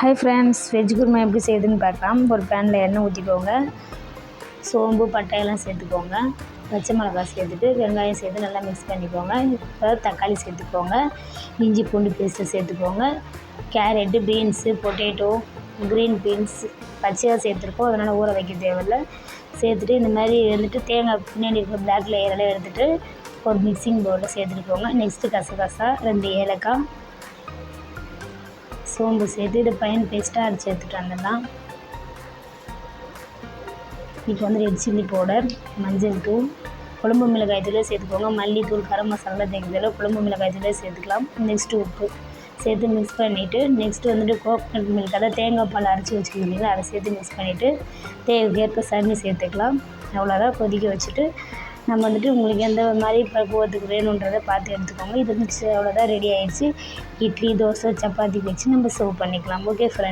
Hi friends veg kurma எப்படி செய்யுதுன்னு பார்க்கலாம். ஒரு பேனில் எண்ணெய் ஊற்றிக்கோங்க சோம்பு பட்டையெல்லாம் சேர்த்துக்கோங்க. பச்சை மிளகாய் சேர்த்துட்டு வெங்காயம் சேர்த்து நல்லா மிக்ஸ் பண்ணிக்கோங்க. இப்போ தக்காளி சேர்த்துக்கோங்க. இஞ்சி பூண்டு பேஸ்ட்டு சேர்த்துக்கோங்க. Carrot beans potato green beans பச்சையாக சேர்த்துருக்கோம். அதனால் ஊற வைக்க தேவையில்ல. சேர்த்துட்டு இந்த மாதிரி வந்துட்டு தேங்காய் பின்னாடி இருக்க பிளாக் லேயரெல்லாம் எடுத்துகிட்டு ஒரு மிக்சிங் பவுலில் சேர்த்துட்டுக்கோங்க நெக்ஸ்ட்டு கசகசா ரெண்டு ஏலக்காய் சோம்பு சேர்த்து இதை பையன் பேஸ்ட்டாக அரைச்சி எடுத்துகிட்டு வந்துடலாம். இப்போ வந்து ரெட் சில்லி பவுடர் மஞ்சள் தூள் குழம்பு மிளகாய் தூளே சேர்த்துக்கோங்க. மல்லித்தூள் கரம் மசாலா தேங்கிறதுல குழம்பு மிளகாய் தூளே சேர்த்துக்கலாம். நெக்ஸ்ட்டு உப்பு சேர்த்து மிக்ஸ் பண்ணிவிட்டு நெக்ஸ்ட்டு வந்துட்டு கோகோனட் மில்க் அதாவது தேங்காய் பால் அரைச்சி வச்சுருந்தீங்களா அதை சேர்த்து மிக்ஸ் பண்ணிவிட்டு தேவைக்கேற்ப தண்ணி சேர்த்துக்கலாம். அவ்வளோதான் கொதிக்க வச்சுட்டு நம்ம வந்துட்டு உங்களுக்கு எந்த மாதிரி பக்குவத்துக்கு வேணுன்றதை பார்த்து எடுத்துக்கோங்க. இது மிக்ஸ் அவ்வளோதான் ரெடி ஆயிடுச்சு. இட்லி தோசை சப்பாத்தி வச்சு நம்ம சர்வ் பண்ணிக்கலாம். Okay friend